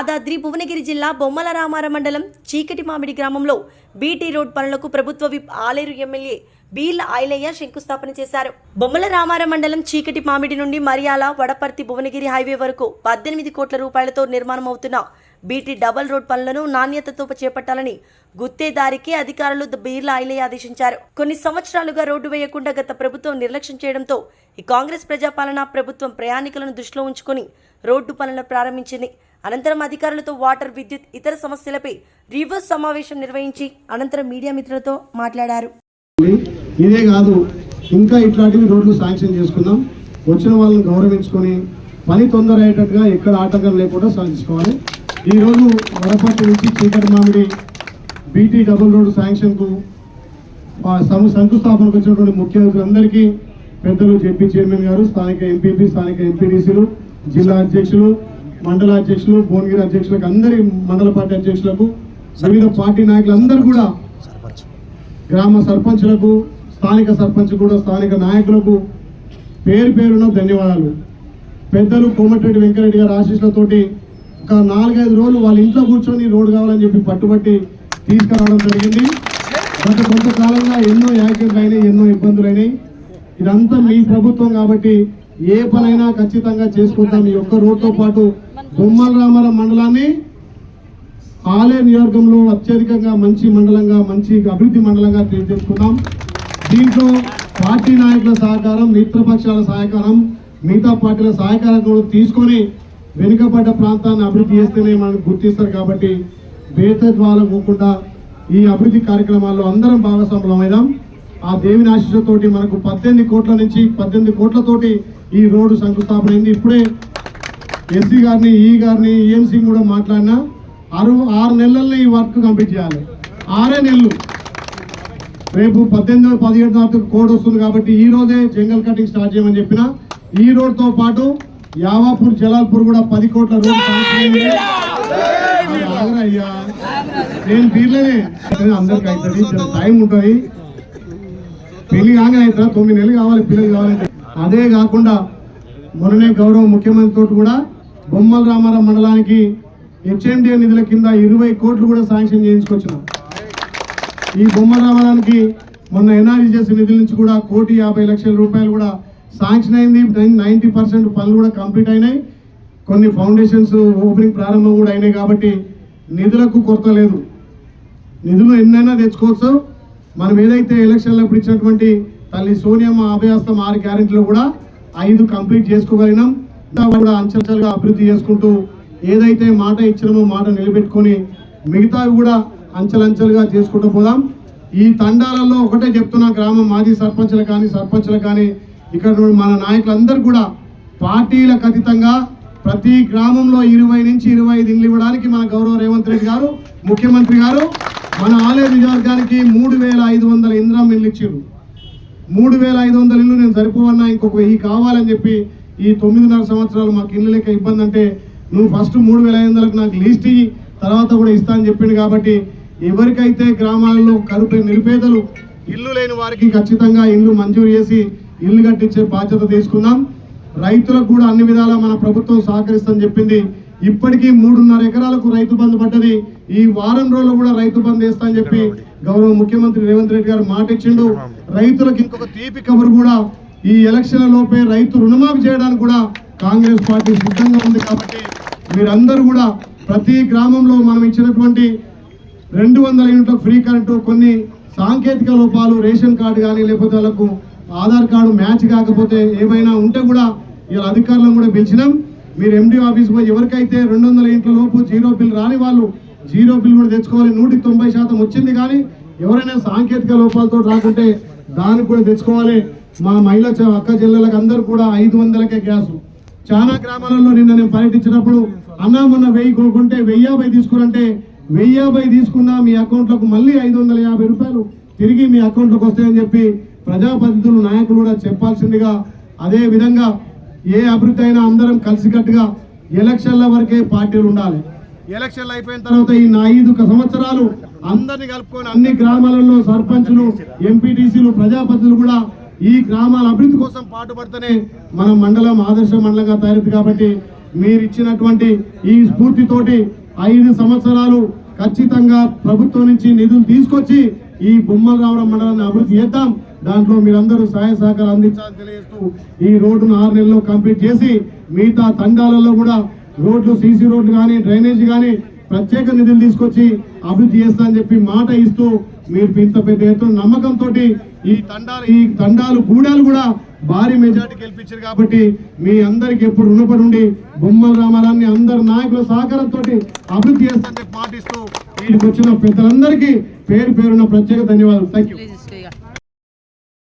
యాదాద్రి భువనగిరి జిల్లా బొమ్మల రామార మండలం చీకటి మామిడి గ్రామంలో బీటీ రోడ్ పనులకు ప్రభుత్వ విప్ ఆలేరు ఎమ్మెల్యే బీర్ల ఐలయ్య శంకుస్థాపన చేశారు. బొమ్మల రామార మండలం చీకటి మామిడి నుండి మరియాల వడపర్తి భువనగిరి హైవే వరకు పద్దెనిమిది కోట్ల రూపాయలతో నిర్మాణం అవుతున్న బీటీ డబల్ రోడ్ పనులను నాణ్యతతో చేపట్టాలని గుత్తేదారికి అధికారులు బీర్ల ఐలయ్య ఆదేశించారు. కొన్ని సంవత్సరాలుగా రోడ్డు వేయకుండా గత ప్రభుత్వం నిర్లక్ష్యం చేయడంతో ఈ కాంగ్రెస్ ప్రజాపాలన ప్రభుత్వం ప్రయాణికులను దృష్టిలో ఉంచుకొని రోడ్డు పనులను ప్రారంభించింది. అనంతరం అధికారులతో వాటర్ విద్యుత్ ఇతర సమస్యలపై రివర్స్ సమావేశం నిర్వహించి అనంతరం మీడియా మిత్రులతో మాట్లాడారు. ఇదే కాదు ఇంకా ఇట్లాంటివి రోడ్లు శాంక్షన్ చేసుకుందాం. వచ్చిన వాళ్ళని గౌరవించుకొని పని తొందర అయ్యేటట్టుగా ఎక్కడ ఆటంకం లేకుండా సాధించుకోవాలి. ఈరోజు వడపట్టు నుంచి Cheekati Mamidi BT double road శాంక్షన్కు శంకుస్థాపనకు వచ్చినటువంటి ముఖ్య అతిథులందరికీ పెద్దలు జెడ్పీ చైర్మన్ గారు స్థానిక ఎంపీపీ స్థానిక ఎంపీడీసీలు జిల్లా అధ్యక్షులు మండల అధ్యక్షులు భువనగిరి అధ్యక్షులకు అందరి మండల పార్టీ అధ్యక్షులకు వివిధ పార్టీ నాయకులందరూ కూడా గ్రామ సర్పంచులకు స్థానిక సర్పంచ్ కూడా స్థానిక నాయకులకు పేరు పేరున ధన్యవాదాలు. పెద్దలు కోమటిరెడ్డి వెంకరెడ్డి గారి ఆశీస్సులతోటి ఒక నాలుగైదు రోజులు వాళ్ళ ఇంట్లో కూర్చొని రోడ్డు కావాలని చెప్పి పట్టుబట్టి తీసుకురావడం జరిగింది. గత కొంతకాలంగా ఎన్నో యాక్సిడెంట్లు అయినాయి ఎన్నో ఇబ్బందులు అయినాయి. ఇదంతా మీ ప్రభుత్వం కాబట్టి ఏ పనైనా ఖచ్చితంగా చేసుకుంటాం. ఈ ఒక్క రోడ్తో పాటు బొమ్మల రామారావు మండలాన్ని ఆలయ నియోజకంలో అత్యధికంగా మంచి మండలంగా మంచి అభివృద్ధి మండలంగా తీర్చిదిద్దుకున్నాం. దీంట్లో పార్టీ నాయకుల సహకారం మిత్రపక్షాల సహకారం మిగతా పార్టీల సహకారం కూడా తీసుకొని వెనుకబడ్డ ప్రాంతాన్ని అభివృద్ధి చేస్తేనే మనకు గుర్తిస్తారు కాబట్టి భేదద్వారం పోకుండా ఈ అభివృద్ధి కార్యక్రమాల్లో అందరం భాగస్వాములమైదాం ఆ దేవుని ఆశీస్సుతోటి మనకు పద్దెనిమిది కోట్ల నుంచి పద్దెనిమిది కోట్లతోటి ఈ రోడ్డు శంకుస్థాపన అయింది. ఇప్పుడే ఎస్సీ గారిని ఈ గారిని ఈఎంసీ కూడా మాట్లాడినా ఆరు ఆరు నెలల్లో ఈ వర్క్ కంప్లీట్ చేయాలి. ఆరే నెలలు. రేపు పద్దెనిమిది పదిహేడు నాలుగు కోడ్ వస్తుంది కాబట్టి ఈ రోజే జంగల్ కటింగ్ స్టార్ట్ చేయమని చెప్పిన ఈ రోడ్తో పాటు యావాపూర్ జలాల్పూర్ కూడా పది కోట్ల రోడ్ అయ్యా నేను బీర్లేనే అందరికి అవుతుంది టైం ఉంటుంది. పెళ్ళి కాగానే అవుతుందా తొమ్మిది నెలలు కావాలి పిల్లలు కావాలంటే అదే కాకుండా మొన్ననే గౌరవ ముఖ్యమంత్రి తోటి కూడా బొమ్మల రామారావు మండలానికి హెచ్ఎండిఏ నిధుల కింద ఇరవై కోట్లు కూడా శాంక్షన్ చేయించుకొచ్చినాం. ఈ బొమ్మల రామారానికి మొన్న ఎన్ఆర్జీ నిధుల నుంచి కూడా కోటి యాభై లక్షల రూపాయలు కూడా శాంక్షన్ అయింది. నైంటీ పర్సెంట్ పనులు కూడా కంప్లీట్ అయినాయి. కొన్ని ఫౌండేషన్స్ ఓపెనింగ్ ప్రారంభం కూడా అయినాయి కాబట్టి నిధులకు కొరత లేదు. నిధులు ఎన్నైనా తెచ్చుకోవచ్చు. మనం ఏదైతే ఎలక్షన్లప్పుడు ఇచ్చినటువంటి తల్లి సోనియమ్మ అభయాస్తం ఆరు గ్యారెంటీలో కూడా ఐదు కంప్లీట్ చేసుకోగలిగినాం. కూడా అంచెలుగా అభివృద్ధి చేసుకుంటూ ఏదైతే మాట ఇచ్చినామో మాట నిలబెట్టుకొని మిగతావి కూడా అంచెలంచెలుగా చేసుకుంటూ పోదాం. ఈ తండాలలో ఒకటే చెప్తున్నా గ్రామం మాజీ సర్పంచులు కానీ సర్పంచులు కానీ ఇక్కడ మన నాయకులందరూ కూడా పార్టీలకు అతీతంగా ప్రతి గ్రామంలో ఇరవై నుంచి ఇరవై ఐదు ఇండ్లు ఇవ్వడానికి మన గౌరవ రేవంత్ రెడ్డి గారు ముఖ్యమంత్రి గారు మన ఆలయ నియోజకవర్గానికి మూడు వేల ఐదు వందల ఇంద్రం ఇల్లు ఇచ్చారు మూడు వేల ఐదు వందల ఇల్లు నేను సరిపోవన్నా ఇంకొక వెయ్యి కావాలని చెప్పి ఈ తొమ్మిదిన్నర సంవత్సరాలు మాకు ఇల్లు లెక్క ఇబ్బంది అంటే నువ్వు ఫస్ట్ మూడు వేల ఐదు వందలకు నాకు లీస్ట్ ఇయ్యి తర్వాత కూడా ఇస్తా అని చెప్పిండు కాబట్టి ఎవరికైతే గ్రామాలలో కరుపు నిరుపేదలు ఇల్లు లేని వారికి ఖచ్చితంగా ఇల్లు మంజూరు చేసి ఇల్లు కట్టించే బాధ్యత తీసుకుందాం రైతులకు కూడా అన్ని విధాలా మన ప్రభుత్వం సహకరిస్తుందని చెప్పింది. ఇప్పటికీ మూడున్నర ఎకరాలకు రైతు బంధు పడ్డది. ఈ వారం రోజులు కూడా రైతు బంధు వేస్తా అని చెప్పి గౌరవ ముఖ్యమంత్రి రేవంత్ రెడ్డి గారు మాట ఇచ్చిండు రైతులకు ఇంకొక తీపి కబురు కూడా ఈ ఎలక్షన్ల లోపే రైతు రుణమాఫీ చేయడానికి కూడా కాంగ్రెస్ పార్టీ సిద్ధంగా ఉంది కాబట్టి మీరందరూ కూడా ప్రతి గ్రామంలో మనం ఇచ్చినటువంటి రెండు వందల యూనిట్ల ఫ్రీ కరెంటు కొన్ని సాంకేతిక లోపాలు రేషన్ కార్డు కానీ లేకపోతే వాళ్ళకు ఆధార్ కార్డు మ్యాచ్ కాకపోతే ఏమైనా ఉంటే కూడా ఇలా అధికారులను కూడా పిలిచినాం. మీరు ఎండీ ఆఫీస్ పోయి ఎవరికైతే రెండు వందల ఇంట్ల లోపు జీరో బిల్ రాని వాళ్ళు జీరో బిల్ కూడా తెచ్చుకోవాలి. నూటికి తొంభై శాతం వచ్చింది కానీ ఎవరైనా సాంకేతిక లోపాలతో రాకుంటే దానికి కూడా తెచ్చుకోవాలి. మా మహిళ అక్క జిల్లలకు అందరూ కూడా ఐదు వందలకే గ్యాసు. చాలా గ్రామాలలో నిన్న నేను పర్యటించినప్పుడు అన్నా మొన్న వెయ్యి కొనుక్కుంటే వెయ్యి యాభై తీసుకురంటే వెయ్యి యాభై తీసుకున్నా మీ అకౌంట్లకు మళ్ళీ ఐదు వందల యాభై రూపాయలు తిరిగి మీ అకౌంట్లోకి వస్తాయని చెప్పి ప్రజాప్రతినిధులు నాయకులు కూడా చెప్పాల్సిందిగా అదే విధంగా ఏ అభివృద్ధి అయినా అందరం కలిసికట్టుగా ఎలక్షన్ల వరకే పార్టీలు ఉండాలి. ఎలక్షన్లు అయిపోయిన తర్వాత ఈ నా ఐదు సంవత్సరాలు అందరిని కలుపుకొని అన్ని గ్రామాలలో సర్పంచులు ఎంపీటీసీలు ప్రజాప్రతినిధులు కూడా ఈ గ్రామాల అభివృద్ధి కోసం పాటుపడితేనే మన మండలం ఆదర్శ మండలంగా తయారైంది కాబట్టి మీరు ఇచ్చినటువంటి ఈ స్ఫూర్తితోటి ఐదు సంవత్సరాలు ఖచ్చితంగా ప్రభుత్వం నుంచి నిధులు తీసుకొచ్చి ఈ బొమ్మలరావడం మండలాన్ని అభివృద్ధి చేద్దాం. దాంట్లో మీరందరూ సహాయ సహకారం అందించాలని తెలియజేస్తూ ఈ రోడ్డును ఆరు నెలల్లో కంప్లీట్ చేసి మిగతా తండాలలో కూడా రోడ్లు సీసీ రోడ్లు కానీ డ్రైనేజ్ కానీ ప్రత్యేక నిధులు తీసుకొచ్చి అభివృద్ధి చేస్తా అని చెప్పి మాట ఇస్తూ మీరు ఇంత పెద్ద ఎత్తున నమ్మకంతో ఈ తండాలు ఈ తండాలు గూడాలు కూడా భారీ మెజార్టీ గెలిపించారు కాబట్టి మీ అందరికి ఎప్పుడు రుణపడి ఉండి బొమ్మల రామారాన్ని అందరు నాయకుల సహకారంతో అభివృద్ధి చేస్తానని చెప్పి మాటిస్తూ వీటికి వచ్చిన పెద్దలందరికీ పేరు పేరున ప్రత్యేక ధన్యవాదాలు. Thank you